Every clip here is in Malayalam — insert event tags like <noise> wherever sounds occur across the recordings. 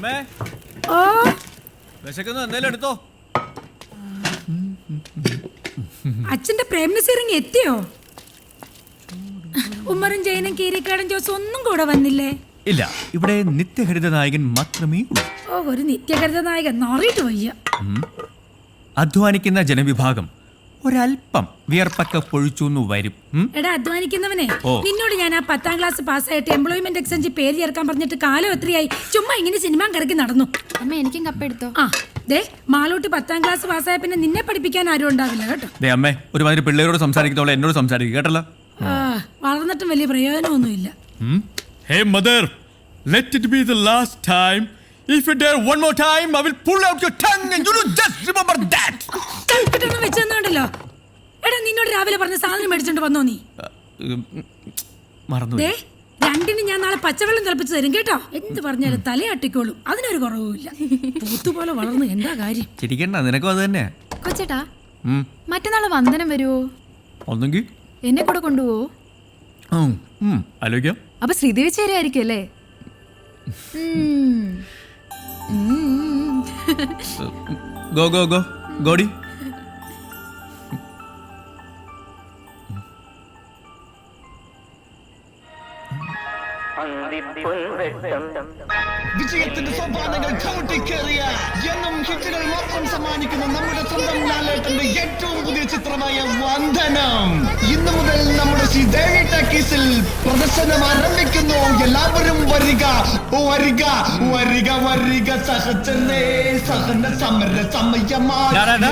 അമ്മേ. വിശക്കുന്നു എന്തേലും എടുത്തോ. അച്ഛന്റെ പ്രേംനസീറിങ് എത്തിയോ? ഉമ്മറും ജയനും കീരിക്കാടൻ ജോസ് ഒന്നും കൂടെ വന്നില്ലേ? ഇല്ല ഇവിടെ നിത്യഹരിത നായകൻ മാത്രമേ ഉള്ളൂ. ഓ ഒരു നിത്യഹരിത നായകൻ നാറിയിട്ട് വയ്യ. അധ്വാനിക്കുന്ന ജനവിഭാഗം ഒരല്പം വിയർപ്പൊക്കെ പൊഴിച്ചു എന്ന് വരും എടാ അധ്വാനിക്കുന്നവനെ നിന്നോട് ഞാൻ ആ പത്താം ക്ലാസ് പാസ്സായിട്ട് എംപ്ലോയ്മെന്റ് എക്സ്ചേഞ്ച് പേര് ചേർക്കാൻ പറഞ്ഞിട്ട് കാലം എത്രയായി? ചുമ്മാ ഇങ്ങനെ സിനിമ കറക്കി നടന്നു. അമ്മ എനിക്കും കപ്പ എടുത്തോ? ആ ദേ മാളൂട്ടി പത്താം ക്ലാസ് പാസ്സായ പിന്നെ നിന്നെ പഠിപ്പിക്കാൻ ആരും ഉണ്ടാവില്ല കേട്ടോ. ദേ അമ്മേ ഒരുമാതിരി പിള്ളേരോട് സംസാരിക്കുന്നവളെ എന്നോട് സംസാരിക്കും കേട്ടല്ലോ? വളർന്നിട്ടും വലിയ പ്രയോജനമൊന്നുമില്ല. Hey mother let it be the last time. If you dare one more time, I will pull out your tongue and you will just remember that. നിന്നോട് രാവിലെ പറഞ്ഞ സാധനം മേടിച്ചോണ്ട് വന്നോ നീ? മറന്നു ദേ രണ്ടിന് ഞാൻ നാളെ പച്ചവെള്ളം തിളപ്പിച്ച് തരും കേട്ടോ. എന്ത് പറഞ്ഞാലും തലയാട്ടിക്കോളും അതിനൊരു കുറവുമില്ല. പൂത്തുപോലെ വളർന്നു എന്താ കാര്യം? ചിരിക്കണ്ട നിനക്കും അത് തന്നെ കൊച്ചേട്ടാ മറ്റന്നാൾ വന്ദനം വരുവോ? ഒന്നെങ്കിൽ എന്നെ കൂടെ കൊണ്ടുപോവോ? ആലോചിക്കാം. അപ്പൊ ശ്രീദേവി ചേരായിരിക്കും അല്ലേ? ഉം. ഉം. Go go go. ഗോഡി വിജയത്തിന്റെ സോപാനങ്ങൾ ചവിട്ടിക്കേറിയ എന്നും ഹിറ്റുകൾ മാത്രം സമ്മാനിക്കുന്ന നമ്മുടെ സ്വന്തം ലാലേട്ടന്റെ ഏറ്റവും പുതിയ ചിത്രമായ വന്ദനം. ഇന്നു മുതൽ നമ്മുടെ ശ്രീ ദേവി ടാക്കീസിൽ പ്രദർശനം ആരംഭിക്കുന്നു. എല്ലാവരും വരിക വരിക വരിക വരിക സഹചരേ സഹന സമര സമയമാണ്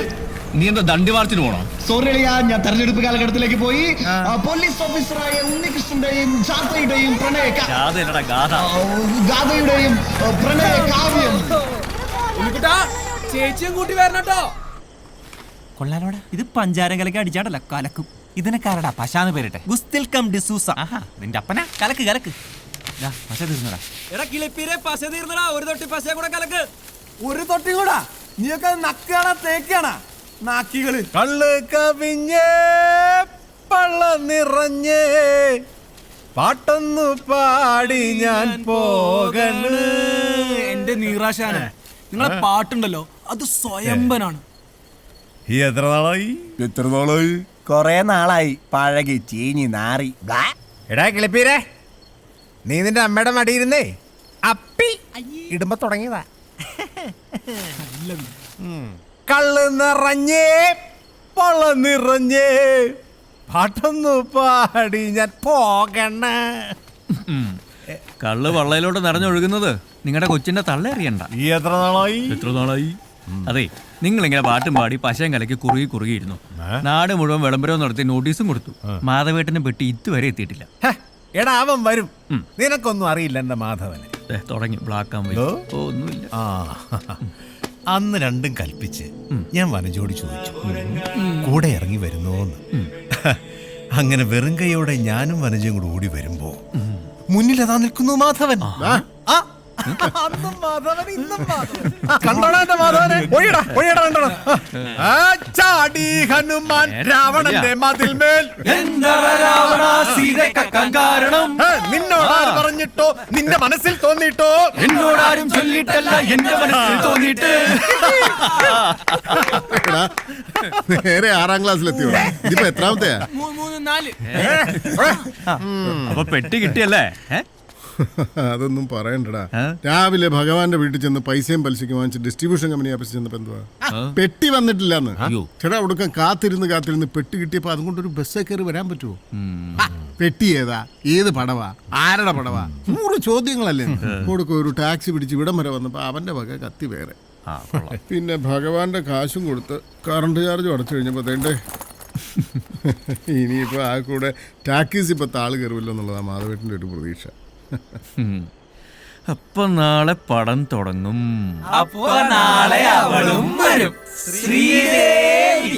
നീ എന്താ ദണ്ഡി മാർച്ചിന് പോണോ? സോറി അളിയാ ഞാൻ തെരഞ്ഞെടുപ്പ് കാലഘട്ടത്തിലേക്ക് പോയി. പോലീസ് ഓഫീസറായ ഉണ്ണികൃഷ്ണന്റെയും ജാഥയുടെയും പ്രണയ ഗാഥയുടെയും പ്രണയ കാവ്യം ചേച്ചിയും കൂട്ടി വരണട്ടോ കൊള്ളാലോടാ ഇത് പഞ്ചാരം കലക്ക്. അടിച്ചാടല്ല കലക്കും ഇതിനൊക്കാരടാ പശാന്ന് പേരിട്ടെ. ഗുസ്തിൽ കം ഡിസൂസ ആഹാ നിന്റെ അപ്പനാ? കലക്ക് കലക്ക്. ദാ, പശ തീർന്നടാ. എടാ കിളിപ്പീരെ പശ തീർന്നടാ. ഒരു തൊട്ടി പശ കൂടെ കലക്ക്. ഒരു തൊട്ടി കൂടാ. നീയൊക്കെ നക്കാണാ തേക്കാണ. നാക്കികൾ. കള്ള് കവിഞ്ഞേ പള്ള നിറഞ്ഞേ പാട്ടൊന്നു പാടി ഞാൻ പോകണ്. എന്റെ നീറാശാന നിങ്ങളെ പാട്ടുണ്ടല്ലോ അത് സ്വയംബനാണ് ഈ എത്ര നാളായി? എത്ര നാളായി? കൊറേ നാളായി പഴകി ചീഞ്ഞി നാറി. എടാ കിളിപ്പീരെ നീ നിന്റെ അമ്മയുടെ മടിയിരുന്നേ? അപ്പി ഇടുമ്പോ തുടങ്ങിയതാ. ഉം. കള്ള് നിറഞ്ഞേ പള്ള നിറഞ്ഞേ. പാട്ടൊന്നു പാടി ഞാൻ പോകണ. കള്ള് വള്ളയിലോട്ട് നിറഞ്ഞൊഴുകുന്നത് നിങ്ങളുടെ കൊച്ചിന്റെ തള്ള അറിയണ്ട. ഈ എത്ര നാളായി? എത്ര നാളായി? അതെ നിങ്ങൾ ഇങ്ങനെ പാട്ടും പാടി പശയും കലക്കി കുറുകി കുറുകിയിരുന്നു. നാട് മുഴുവൻ വിളംബരവും നടത്തി നോട്ടീസും കൊടുത്തു. മാധവേട്ടനെ പെട്ടി ഇതുവരെ എത്തിയിട്ടില്ല. എടാ അവൻ വരും. നിനക്കൊന്നും അറിയില്ല എന്റെ മാധവനെ. തുടങ്ങി. Black and white. ഒന്നുമില്ല. ആ. അന്ന് രണ്ടും കൽപ്പിച്ച് ഞാൻ വനജോട് ചോദിച്ചു. കൂടെ ഇറങ്ങി വരുന്നോന്ന്. അങ്ങനെ വെറും കൈയോടെ ഞാനും വനജയും കൂടെ ഓടി വരുമ്പോ മുന്നിൽ അതാ നിൽക്കുന്നു മാധവൻ. <laughs> അന്നും മാധവൻ, ഇന്നും മാധവൻ. കണ്ടോടാ എന്റെ മാധവനെ? ഒഴിയടാ ഒഴിയടാ കണ്ടോടാ. ആ, ചാടി ഹനുമാൻ രാവണന്റെ മതിൽമേൽ കാരണം? ഏ, നിന്നോടാര് പറഞ്ഞിട്ടോ? നിന്റെ മനസ്സിൽ തോന്നിട്ടോ എന്നോടാരും ചൊല്ലിട്ടല്ല എന്റെ മനസ്സിൽ തോന്നിയിട്ട്. നേരെ ആറാം ക്ലാസ്സിലെത്തിയോ? ഇതിപ്പോ എത്രാമത്തെയാ? മൂന്ന് നാല്. അപ്പൊ പെട്ടി കിട്ടിയല്ലേ? ഏ? <laughs> അതൊന്നും പറയണ്ടടാ. രാവിലെ ഭഗവാന്റെ വീട്ടിൽ ചെന്ന് പൈസയും പലിശയ്ക്ക് വാങ്ങിച്ച് ഡിസ്ട്രിബ്യൂഷൻ കമ്പനി ഓഫീസിൽ ചെന്നപ്പോ എന്തുവാ? പെട്ടി വന്നിട്ടില്ലെന്ന്. ചേട്ടാ ഒടുക്കം കാത്തിരുന്ന് കാത്തിരുന്ന് പെട്ടി കിട്ടിയപ്പോ അതുകൊണ്ട് ഒരു ബസ്സേ കയറി വരാൻ പറ്റുമോ പെട്ടി ഏതാ? ഏത് പടവാ? ആരുടെ പടവാ? നൂറ് ചോദ്യങ്ങളല്ലേ? കൊടുക്കും ഒരു ടാക്സി പിടിച്ച് ഇവിടം വരെ വന്നപ്പോ അവന്റെ വക കത്തി വേറെ. പിന്നെ ഭഗവാന്റെ കാശും കൊടുത്ത് കറണ്ട് ചാർജും അടച്ചു കഴിഞ്ഞപ്പോ തേണ്ടേ <laughs> ഇനിയിപ്പോ ആ കൂടെ ടാക്സി ഇപ്പൊ താൾ കയറുമല്ലോ എന്നുള്ളതാ മാധവേട്ടിന്റെ ഒരു പ്രതീക്ഷ. അപ്പൊ നാളെ പടം തുടങ്ങും. അപ്പൊ നാളെ അവളും വരും. ശ്രീദേവി.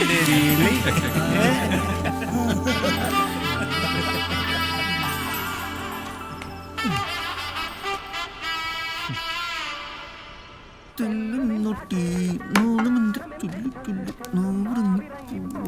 എന്റെ രീതി. നൂറ് നോളമെന്റെ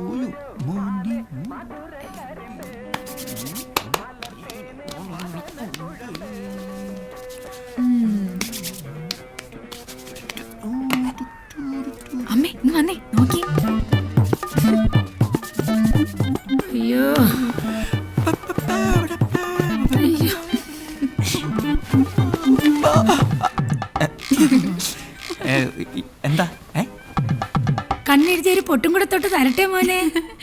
എന്താ? ഏ? കണ്ണെഴുതി ഒരു പൊട്ടും കൂടെ തൊട്ട് തരട്ടെ മോനെ?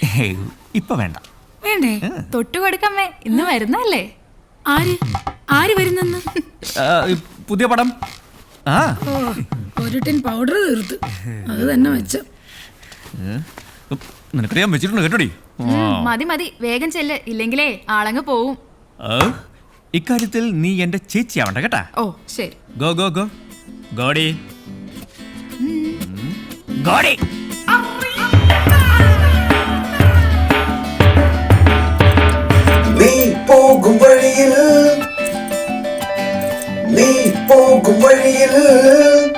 ഏയ്, ഇപ്പൊ വേണ്ട. വേണ്ടേ? തൊട്ട് കൊടുക്കമ്മേ. ഇന്ന് വരുന്നല്ലേ ആര്? ആര് വരുന്നെന്ന്? ആ, പുതിയ പടം. ആ. ഓ ഒരു ടിൻ പൗഡർ തീർത്ത്. അത് തന്നെ വെച്ച. ഉം, നിനക്കറിയാൻ വെച്ചിട്ടുണ്ട് കേട്ടോടി? ഉം, മതി മതി. വേഗം ചെല്ല്. ഇല്ലെങ്കിലേ ആളങ്ങ് പോവും. ആ, ഇക്കാര്യത്തിൽ നീ എന്റെ ചേച്ചിയാവണ്ട കേട്ടാ? ഓ ശരി. Go go go. ഗോഡി. ഗോഡി നീ പോകും വഴിയിൽ നീ പോകും വഴിയിൽ നീ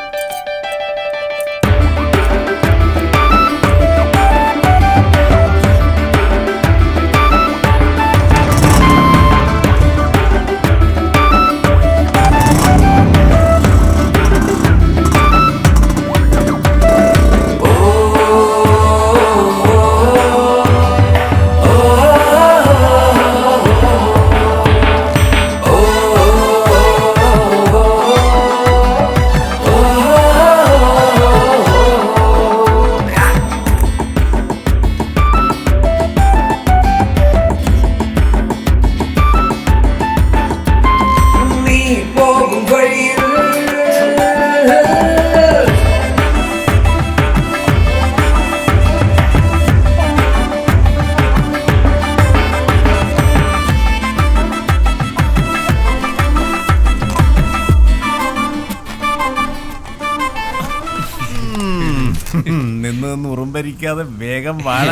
ഉറുമ്പരിക്കാതെ വേഗം വാഴ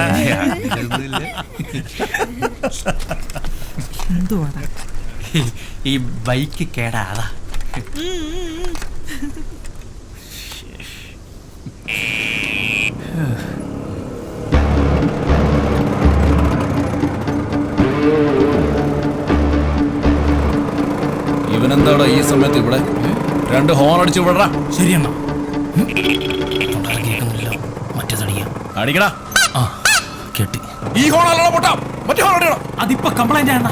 ഈ ബൈക്ക് കേടാതാ ഇവനെന്താടാ ഈ സമയത്ത് ഇവിടെ? രണ്ട് ഹോൺ അടിച്ചു വിടറാ ശരിയെന്നാ അടിക്കടാ കേട്ടി. ഈ ഹോൺ അല്ലടാ പൊട്ടാ. മറ്റേ ഹോൺ അടിക്കണം അതിപ്പോ കംപ്ലൈന്റ് ആണ്